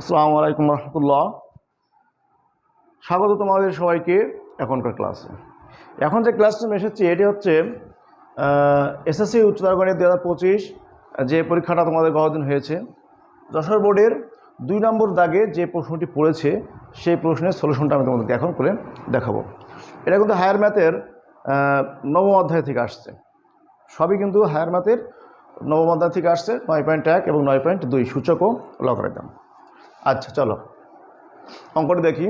আসসালামু আলাইকুম রহমতুল্লাহ। স্বাগত তোমাদের সবাইকে এখনকার ক্লাসে। এখন যে ক্লাসটা এসেছি, এটি হচ্ছে এসএসসি উচ্চতর গণিত দু হাজার পঁচিশ, যে পরীক্ষাটা তোমাদের গতদিন হয়েছে। যশোর বোর্ডের দুই নম্বর দাগে যে প্রশ্নটি পড়েছে, সেই প্রশ্নের সলিউশনটা আমি তোমাদেরকে এখন করে দেখাবো। এটা কিন্তু হায়ার ম্যাথের নবম অধ্যায় থেকে আসছে। সবই কিন্তু হায়ার ম্যাথের নবম অধ্যায় থেকে আসছে, নয় পয়েন্ট এক এবং নয় পয়েন্ট দুই। সূচকও লগারিদম। আচ্ছা চলো। অঙ্কটা দেখি।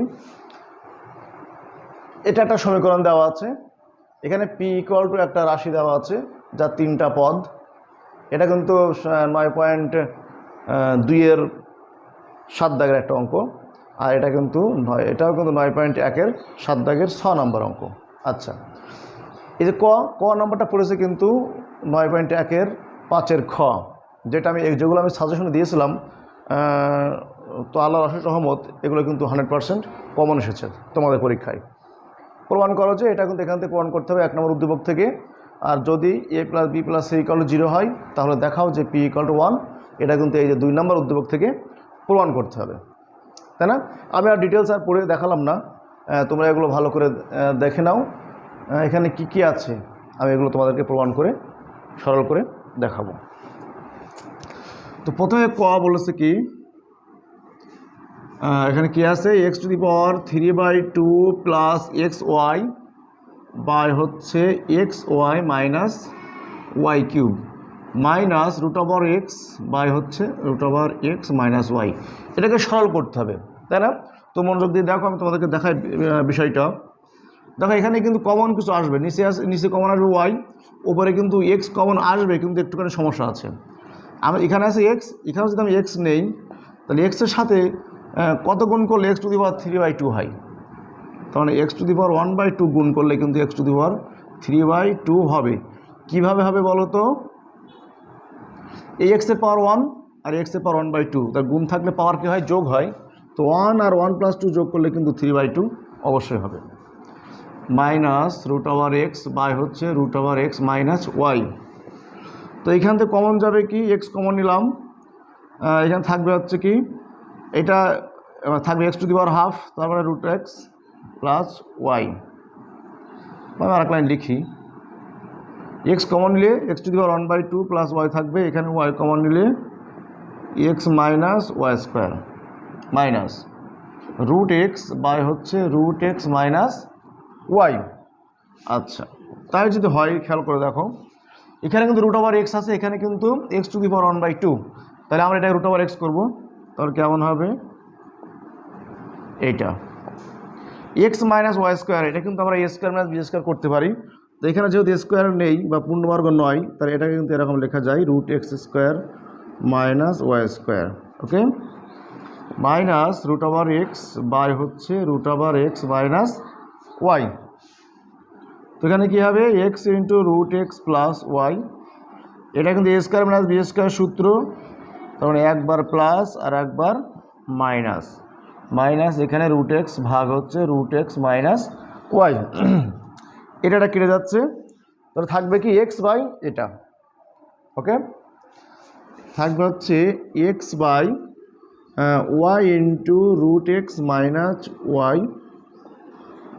এটা একটা সমীকরণ দেওয়া আছে। এখানে পি ইকুয়াল টু একটা রাশি দেওয়া আছে যার তিনটা পদ। এটা কিন্তু নয় পয়েন্ট দুইয়ের সাত দাগের একটা অঙ্ক। আর এটা কিন্তু নয়, এটাও কিন্তু নয় পয়েন্ট একের সাত দাগের ছ নম্বর অঙ্ক। আচ্ছা। এই যে ক ক নম্বরটা পড়েছে কিন্তু নয় পয়েন্ট একের পাঁচের খ, যেটা আমি যেগুলো আমি সাজেশনে দিয়েছিলাম তো আল্লাহ রশেদ রহমত, এগুলো কিন্তু হান্ড্রেড পার্সেন্ট কমন এসেছে তোমাদের পরীক্ষায়। প্রমাণ করো যে এটা কিন্তু এখান থেকে প্রমাণ করতে হবে এক নম্বর উদ্দীপক থেকে। আর যদি A plus B plus C equal zero হয়, তাহলে দেখাও যে পি ইকাল টু ওয়ান এটা কিন্তু এই যে দুই নম্বর উদ্দীপক থেকে প্রমাণ করতে হবে। তাই না? আমি আর ডিটেলস আর পড়ে দেখালাম না। তোমরা এগুলো ভালো করে দেখে নাও। এখানে কি কি আছে, আমি এগুলো তোমাদেরকে প্রমাণ করে, সরল করে দেখাবো। তো প্রথমে ক বলেছে কি এখানে কি আছে? X to the power three by two plus x y by হচ্ছে x y minus y cube minus root over x by হচ্ছে root over x minus y এটাকে সরল করতে হবে, তাই না? তো মনোযোগ দিয়ে দেখো, আমি তোমাদেরকে দেখাই বিষয়টা। দেখো, এখানে কিন্তু কমন কিছু আসবে। নিচে আস, নিচে কমন আসবে ওয়াই ওপরে কিন্তু এক্স কমন আসবে, কিন্তু একটুখানি সমস্যা আছে। আমি, এখানে আছে এক্স এখানে যদি আমি এক্স নেই, তাহলে এক্সের সাথে কত গুণ করলে x to the power three by two হয়? তার মানে x to the power one by two গুণ করলে কিন্তু x to the power three by two হবে। কীভাবে হবে বলো তো? এই এক্সের পাওয়ার ওয়ান আর এক্সের পাওয়ার ওয়ান বাই টু তার গুণ থাকলে পাওয়ার কী হয়? যোগ হয়। তো ওয়ান আর ওয়ান প্লাস টু যোগ করলে কিন্তু থ্রি বাই টু অবশ্যই হবে। Minus root over x by হচ্ছে root over x minus y তো এইখান থেকে কমন যাবে কি? এক্স কমন নিলাম। এখানে থাকবে হচ্ছে কি? এটা থাকবে x to the power half তারপরে রুট এক্স প্লাস ওয়াই আমি আর লাইন লিখি। এক্স কমন নিলে x to the power one by two plus y থাকবে, এখানে ওয়াই কমন নিলে x minus y square minus root x by হচ্ছে root x minus Y আচ্ছা তাই যদি হয়, খেয়াল করে দেখো। এখানে কিন্তু রুট ওভার এক্স আছে, এখানে কিন্তু x to the power one by two তাহলে আমরা এটা রুট ওভার এক্স করব। তাহলে কেমন হবে? এইটা। এক্স মাইনাস ওয়াই স্কোয়ার এটা কিন্তু আমরা A square minus B square করতে পারি। তো এখানে যেহেতু স্কোয়ার নেই বা পূর্ণবর্গ নয়, তাহলে এটাকে কিন্তু এরকম লেখা যায় root x square minus y square okay minus root over x by হচ্ছে root over x minus y তো এখানে কী হবে? X into root x plus y এটা কিন্তু A square minus B square সূত্র। তার মানে একবার প্লাস আর একবার মাইনাস মাইনাস এখানে রুট এক্স ভাগ হচ্ছে রুট এক্স মাইনাস ওয়াই এটা এটা কেটে যাচ্ছে। তাহলে থাকবে কি এক্স বাই এটা। ওকে থাকবে হচ্ছে x by y into root x minus y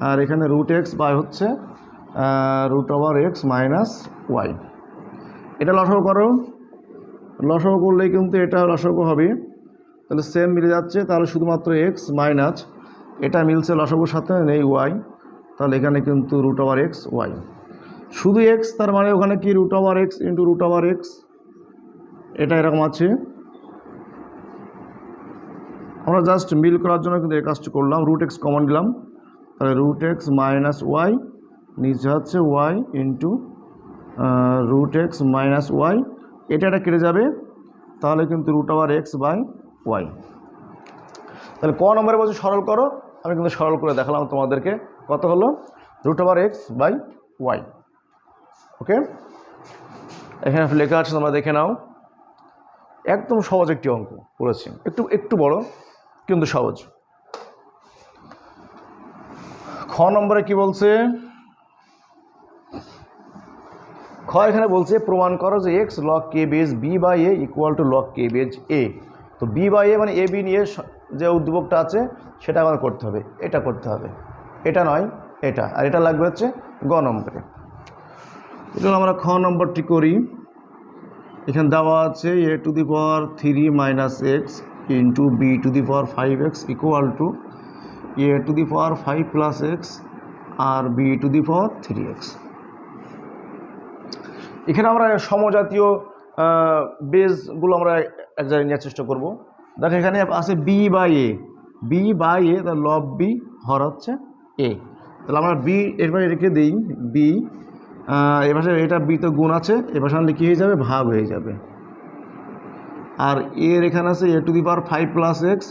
আর এখানে রুট এক্স বাই হচ্ছে root over x minus y এটা লসাগু করো। লসাগু করলেই কিন্তু এটা লসাগু হবে। তাহলে সেম মিলে যাচ্ছে, তাহলে শুধুমাত্র এক্স মাইনাস এটা মিলছে লসাগুর সাথে নেই ওয়াই তাহলে এখানে কিন্তু রুট ওভার এক্স ওয়াই শুধু এক্স তার মানে ওখানে কি root over x into root over x এটা এরকম আছে। আমরা জাস্ট মিল করার জন্য কিন্তু এই কাজটি করলাম রুট এক্স কমন নিলাম। তাহলে রুট এক্স মাইনাস ওয়াই নিচে হচ্ছে y into root x minus y এটা এটা কেটে যাবে, তাহলে কিন্তু root over x by y তাহলে ক নম্বরে বলছে সরল করো, আমি কিন্তু সরল করে দেখালাম তোমাদেরকে কত হলো? Root over x by y okay এখানে লেখা আছে, তোমরা দেখে নাও। একদম সহজ একটি অঙ্ক করেছি। একটু একটু বড়, কিন্তু সহজ। খ নম্বরে কি বলছে? খ এখানে বলছে, প্রমাণ করো যে x log K base B by A equal to log K base A তো বি বাই এ মানে এ বি নিয়ে যে উদ্যোগটা আছে, সেটা আমাদের করতে হবে। এটা করতে হবে। এটা নয়, এটা। আর এটা লাগবে হচ্ছে গ নম্বরে। এগুলো আমরা খ নম্বরটি করি। এখানে দেওয়া আছে A to the power three minus x into B to the power five x equal to A to the power five plus x R B to the power three x এখানে আমরা সমজাতীয় বেসগুলো আমরা এক জায়গায় নেওয়ার চেষ্টা করব। দেখো এখানে আছে B by A B by A তার লব বি হর হচ্ছে এ তাহলে আমরা বি এরপরে রেখে দিই বি এবার এটা বি তো গুণ আছে এবার সামনে কী হয়ে যাবে? ভাগ হয়ে যাবে। আর এর এখানে আছে A to the power five plus x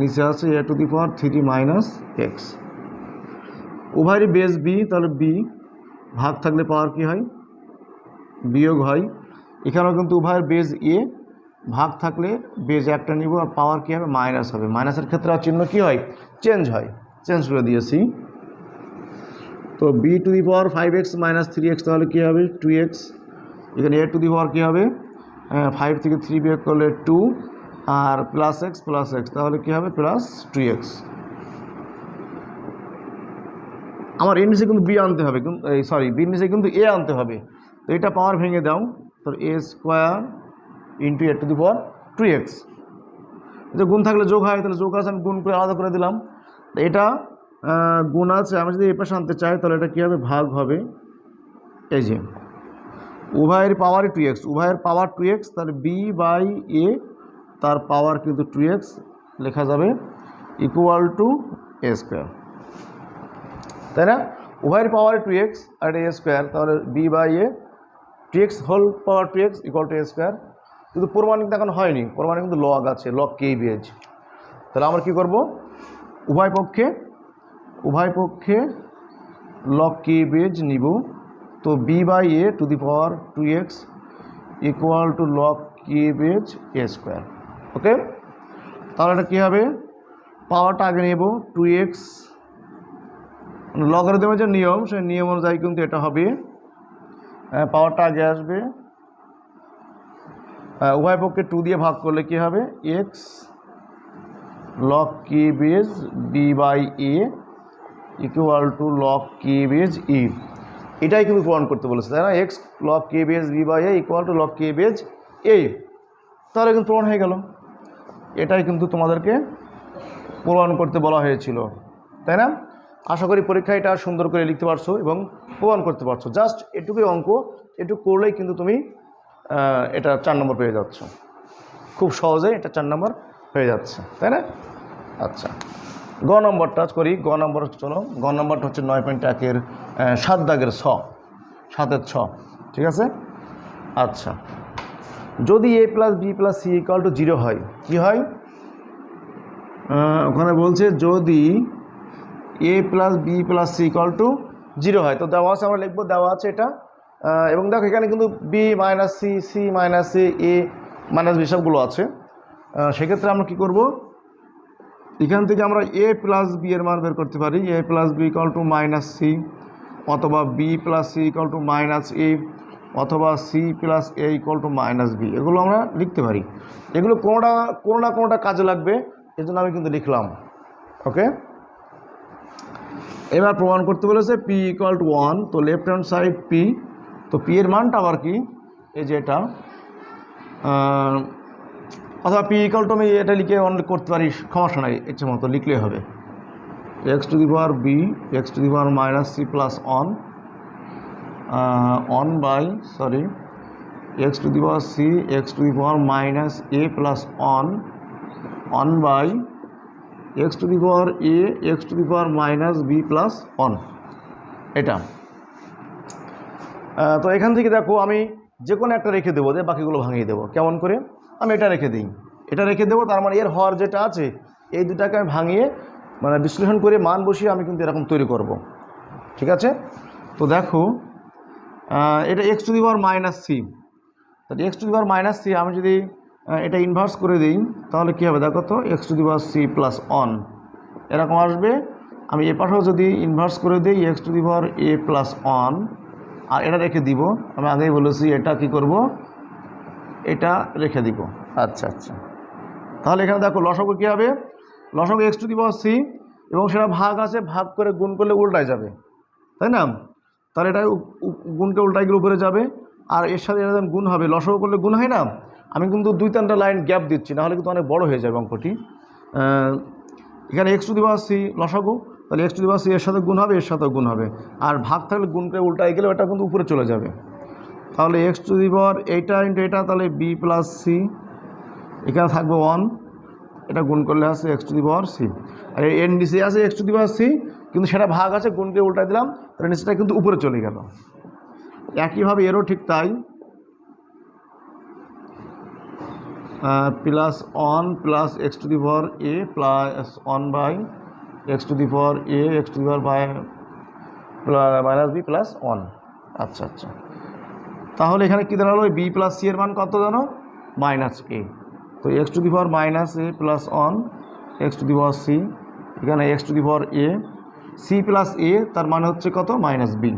নিচে আছে A to the power three minus x উভয়েরই বেস বি তাহলে বি ভাগ থাকলে পাওয়ার কী হয়? বিয়োগ হয়। এখানেও কিন্তু উভয়ের বেজ এ ভাগ থাকলে বেজ একটা নিব আর পাওয়ার কী হবে? মাইনাস হবে। মাইনাসের ক্ষেত্রে আর চিহ্ন কী হয়? চেঞ্জ হয়। চেঞ্জ করে দিয়েছি। তো B to the power five x minus three x তাহলে কী হবে? টু এক্স এখানে এ টু দি পাওয়ার কী হবে? ফাইভ থেকে থ্রি বিয়োগ করলে টু আর প্লাস এক্স প্লাস এক্স তাহলে কী হবে? প্লাস টু এক্স আমার এর নিচে কিন্তু বি আনতে হবে, কিন্তু সরি বির নিচে কিন্তু এ আনতে হবে। তো এটা পাওয়ার ভেঙে দাও। তো A square into A to the power two x যে গুণ থাকলে যোগ হয়, তাহলে যোগ আছে, আমি গুণ করে আলাদা করে দিলাম। এটা গুণ আছে, আমি যদি এ পাশে আনতে চাই, তাহলে এটা কী হবে ভাগ হবে? এই যে, উভয়ের পাওয়ারই টু এক্স উভয়ের পাওয়ার টু এক্স তাহলে বি বাই এ তার পাওয়ার কিন্তু টু এক্স লেখা যাবে ইকুয়াল টু এ স্কোয়ার তাই না? উভয়ের পাওয়ার টু এক্স আর এ স্কোয়ার তাহলে B by A two x whole power two x equal to A square কিন্তু প্রমাণিক এখন হয়নি। প্রমাণিক কিন্তু লগ আছে লগ কে বিএজ তাহলে আমরা কী করব? উভয় পক্ষে উভয় পক্ষে লগ কে বেজ নিব। তো B by A to the power two x equal to log K base A square okay তাহলে এটা কী হবে? পাওয়ারটা আগে নেব টু এক্স লগারিদমের যে নিয়ম, সেই নিয়ম অনুযায়ী কিন্তু এটা হবে পাওয়ারটা আগে আসবে। আহ, উভয় পক্ষে টু দিয়ে ভাগ করলে কি হবে? X log K base B by A equal to log K base E এটাই কিন্তু প্রমাণ করতে বলেছে তাই না? X log K base B by A equal to log K base A তাহলে কিন্তু প্রমাণ হয়ে গেল। এটাই কিন্তু তোমাদেরকে প্রমাণ করতে বলা হয়েছিল তাই না? আশা করি পরীক্ষা এটা সুন্দর করে লিখতে পারছ এবং প্রমাণ করতে পারছ। জাস্ট এটুকুই অঙ্ক, এটুকু করলেই কিন্তু তুমি এটা চার নম্বর পেয়ে যাচ্ছ। খুব সহজে এটা চার নম্বর হয়ে যাচ্ছে, তাই না? আচ্ছা গ নম্বরটা করি। গ নম্বর চলো, গ নম্বরটা হচ্ছে নয় পয়েন্ট একের সাত দাগের ছ, সাতের ছ, ঠিক আছে? আচ্ছা যদি A plus B plus C equal to zero হয়, কি হয়? ওখানে বলছে যদি A plus B plus C equal to zero হয়। তো দেওয়া আছে, আমরা লিখব, দেওয়া আছে এটা। এবং দেখো, এখানে কিন্তু B minus C C minus A A minus B সবগুলো আছে। সেক্ষেত্রে আমরা কি করব? এখান থেকে আমরা এ প্লাস বি এর মান বের করতে পারি। A plus B equal to minus C অথবা B plus C equal to minus A অথবা C plus A equal to minus B এগুলো আমরা লিখতে পারি। এগুলো কোনোটা, কোনো না কোনোটা কাজে লাগবে। এজন্য আমি কিন্তু লিখলাম। ওকে এবার প্রমাণ করতে বলেছে পি ইকুয়াল টু ওয়ান তো লেফট হ্যান্ড সাইড পি তো পি এর মানটা আবার কি? এই যে এটা অথবা পি ইকুয়াল টু আমি এটা লিখে অন করতে পারি, সমস্যা নাই, ইচ্ছে মতো লিখলেই হবে। X to the power B x to the power minus C plus one one by sorry x to the power C x to the power minus A plus one one by x to the power A, x to the power minus B plus one এটা। তো এখান থেকে দেখো আমি যে কোনো একটা রেখে দেবো, দিয়ে বাকিগুলো ভাঙিয়ে দেবো। কেমন করে? আমি এটা রেখে দিই। এটা রেখে দেবো, তার মানে এর হর যেটা আছে, এই দুটাকে আমি ভাঙিয়ে মানে বিশ্লেষণ করে মান বসিয়ে আমি কিন্তু এরকম তৈরি করব। ঠিক আছে? তো দেখো এটা x to the power minus C. তাহলে x to the power minus C, আমি যদি এটা ইনভার্স করে দিই, তাহলে কী হবে দেখো তো x to the power C plus one এরকম আসবে। আমি এ পাশেও যদি ইনভার্স করে দিই x to the power A plus one আর এটা রেখে দিব, আমি আগেই বলেছি, এটা কি করব? এটা রেখে দিব। আচ্ছা আচ্ছা। তাহলে এখানে দেখো, লসগু কী হবে? লসগু x to the power C এবং সেটা ভাগ আছে, ভাগ করে গুণ করলে উল্টায় যাবে। তাই না? তাহলে এটা গুণকে উল্টাই গেলে উপরে যাবে, আর এর সাথে এটা গুণ হবে। লসগু করলে গুণ হয় না? আমি কিন্তু দুই তিনটা লাইন গ্যাপ দিচ্ছি, নাহলে কিন্তু অনেক বড় হয়ে যাবে অঙ্কটি। এখানে x to the power C লসাগু, তাহলে x to the power C এর সাথে গুণ হবে, এর সাথেও গুণ হবে। আর ভাগ থাকলে গুণকে উল্টাই গেলে ওটা কিন্তু উপরে চলে যাবে। তাহলে এক্স টু দি পাওয়ার এইটা ইন্টু এটা, তাহলে বি প্লাস সি এখানে থাকবে ওয়ান এটা গুণ করলে আছে x to the power C আর এর নিচে আছে x to the power C কিন্তু সেটা ভাগ আছে, গুণকে উল্টাই দিলাম, তাহলে নিচেটা কিন্তু উপরে চলে গেল। একইভাবে এরও ঠিক তাই। Plus one plus x to the power A plus one by x to the power A x to the power by minus B plus one আচ্ছা আচ্ছা। তাহলে এখানে কী দাঁড়াল? বি প্লাস সি এর মান কত জানো? মাইনাস এ তো x to the power minus A plus one x to the power C এখানে x to the power A C plus A তার মানে হচ্ছে কত? মাইনাস বি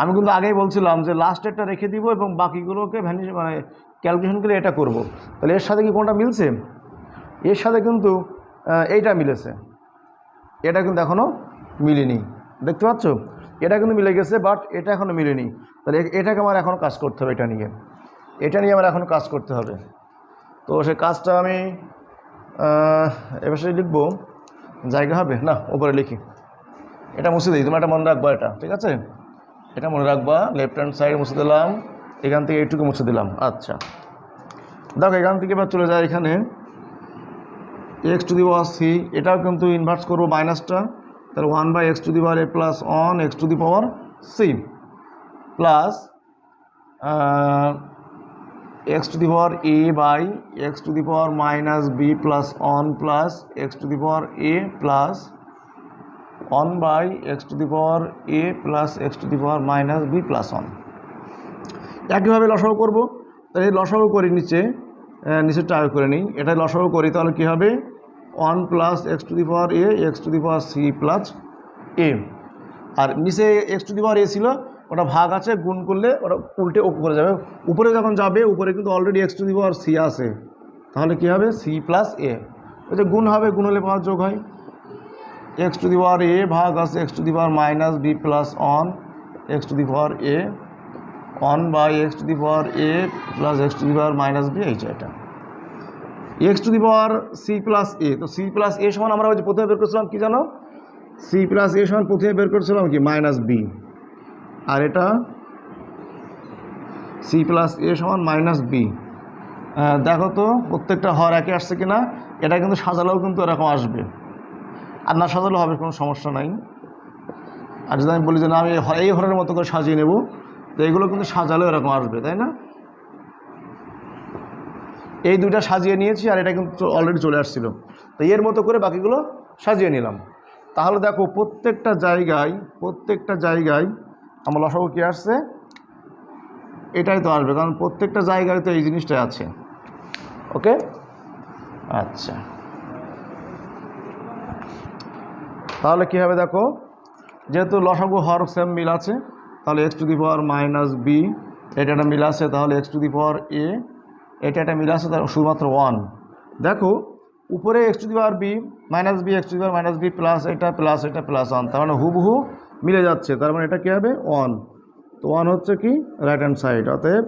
আমি কিন্তু আগেই বলছিলাম যে লাস্টেরটা রেখে দিব এবং বাকিগুলোকে ভ্যানিশ মানে ক্যালকুলেশন করে এটা করব। তাহলে এর সাথে কি কোনটা মিলছে? এর সাথে কিন্তু এইটা মিলেছে। এটা কিন্তু এখনও মিলেনি। দেখতে পাচ্ছ? এটা কিন্তু মিলে গেছে বাট এটা এখনও মিলেনি। তাহলে এটাকে আমার এখনও কাজ করতে হবে এটা নিয়ে। এটা নিয়ে আমার এখন কাজ করতে হবে। তো সেই কাজটা আমি এবার সে লিখব। জায়গা হবে? না ওপরে লিখি। এটা মুছে দিই। তোমার এটা মনে রাখব এটা, ঠিক আছে? এটা মনে রাখবা লেফট হ্যান্ড সাইড মুছে দিলাম, এখান থেকে এইটুকু মুছে দিলাম। আচ্ছা। দেখো, এখান থেকে এবার চলে যায় এখানে। X to the power C এটাও কিন্তু ইনভার্স করব মাইনাসটা তাহলে one by x to the power A plus one x to the power C plus x to the power A by x to the power minus B plus one plus x to the power A plus one by x to the power A plus x to the power minus B plus one একইভাবে লসাগু করব। তাহলে লসাগু করি নিচে নিচে টাই করে নিই। এটা লসাগু করি, তাহলে কী হবে? One plus x to the power A x to the power C plus A আর নিচে এক্স টু দি পাওয়ার এ ছিল, ওটা ভাগ আছে, গুণ করলে ওটা উল্টে উপরে যাবে। উপরে যখন যাবে, উপরে কিন্তু already x to the power C আছে। তাহলে কী হবে? সি প্লাস এ ওই যে গুণ হবে, গুণ হলে পাওয়ার যোগ হয়। এক্স টু দি পাওয়ার এ ভাগ আছে x to the power minus b plus on x to the power a on by x to the power a plus x to the power minus b, এই যে এটা। X to the power c plus a, তো c plus এ সমান আমরা যে প্রথমে বের করছিলাম কি জানো? সি প্লাস এ সমান প্রথমে বের করছিলাম কি? Minus B. আর এটা সি প্লাস এ সমান মাইনাস বি। দেখো তো প্রত্যেকটা হর একে আসছে কিনা, এটা কিন্তু সাজালেও কিন্তু এরকম আসবে। আর না সাজালেও হবে, কোনো সমস্যা নাই। আর যদি আমি বলি যে না, আমি এই হরের মতো করে সাজিয়ে নেব, তো এগুলো কিন্তু সাজালেও এরকম আসবে, তাই না? এই দুইটা সাজিয়ে নিয়েছি আর এটা কিন্তু অলরেডি চলে আসছিল। তো এর মতো করে বাকিগুলো সাজিয়ে নিলাম। তাহলে দেখো, প্রত্যেকটা জায়গায় প্রত্যেকটা জায়গায়, আমার লসাগু কী আসছে? এটাই তো আসবে, কারণ প্রত্যেকটা জায়গায় তো এই জিনিসটাই আছে। ওকে? আচ্ছা। তাহলে কী হবে দেখো, যেহেতু লসাগু হর সেম মিল আছে, তাহলে x to the power minus b এটা একটা মিল আছে, তাহলে এক্স টু দি পাওয়ার এ এটা একটা মিল আছে তার শুধুমাত্র ওয়ান দেখো, উপরে x to the power b minus b x to the power minus b plus এটা প্লাস এটা প্লাস ওয়ান তার মানে হুবহু মিলে যাচ্ছে, তার মানে এটা কী হবে? ওয়ান তো ওয়ান হচ্ছে কি? রাইট হ্যান্ড সাইড অতএব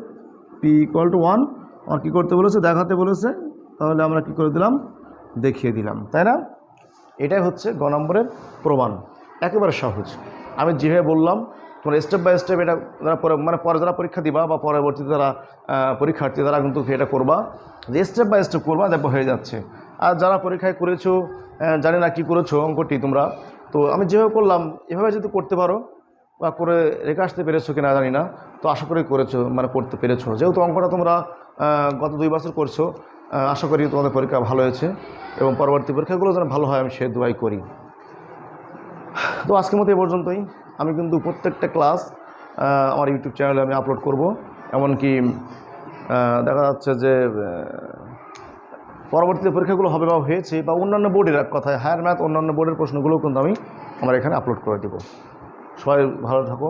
পি ইকুয়াল টু ওয়ান আর কী করতে বলেছে? দেখাতে বলেছে, তাহলে আমরা কি করে দিলাম? দেখিয়ে দিলাম, তাই না? এটাই হচ্ছে গ নম্বরের প্রমাণ। একেবারে সহজ। আমি যেভাবে বললাম, তোমরা স্টেপ বাই স্টেপ এটা যারা মানে পরে যারা পরীক্ষা দিবা বা পরবর্তীতে যারা পরীক্ষার্থী, তারা কিন্তু এটা করবা। যে স্টেপ বাই স্টেপ করবা, দেখব হয়ে যাচ্ছে। আর যারা পরীক্ষায় করেছ জানি না কী করেছ অঙ্কটি তোমরা। তো আমি যেভাবে করলাম, এভাবে যদি করতে পারো বা করে রেখে আসতে পেরেছ কিনা জানি না। তো আশা করি করেছ মানে করতে পেরেছ। যেহেতু অঙ্কটা তোমরা গত দুই বছর করছ আশা করি তোমাদের পরীক্ষা ভালো হয়েছে এবং পরবর্তী পরীক্ষাগুলো যেন ভালো হয়, আমি সে দোয়াই করি। তো আজকের মতো এ পর্যন্তই। আমি কিন্তু প্রত্যেকটা ক্লাস আমার ইউটিউব চ্যানেলে আমি আপলোড করব। এমনকি দেখা যাচ্ছে যে পরবর্তীতে পরীক্ষাগুলো হবে বা হয়েছে বা অন্যান্য বোর্ডের এক কথায় হায়ার ম্যাথ অন্যান্য বোর্ডের প্রশ্নগুলোও কিন্তু আমি আমার এখানে আপলোড করে দেবো। সবাই ভালো থাকো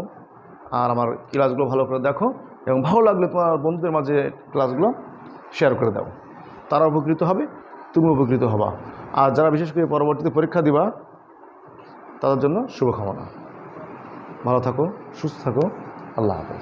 আর আমার ক্লাসগুলো ভালো করে দেখো এবং ভালো লাগলে তোমার বন্ধুদের মাঝে ক্লাসগুলো শেয়ার করে দাও। তারা উপকৃত হবে তুমি উপকৃত হবা। আর যারা বিশেষ করে পরবর্তীতে পরীক্ষা দিবা, তাদের জন্য শুভকামনা। ভালো থাকো, সুস্থ থাকো, আল্লাহ হাফেজ।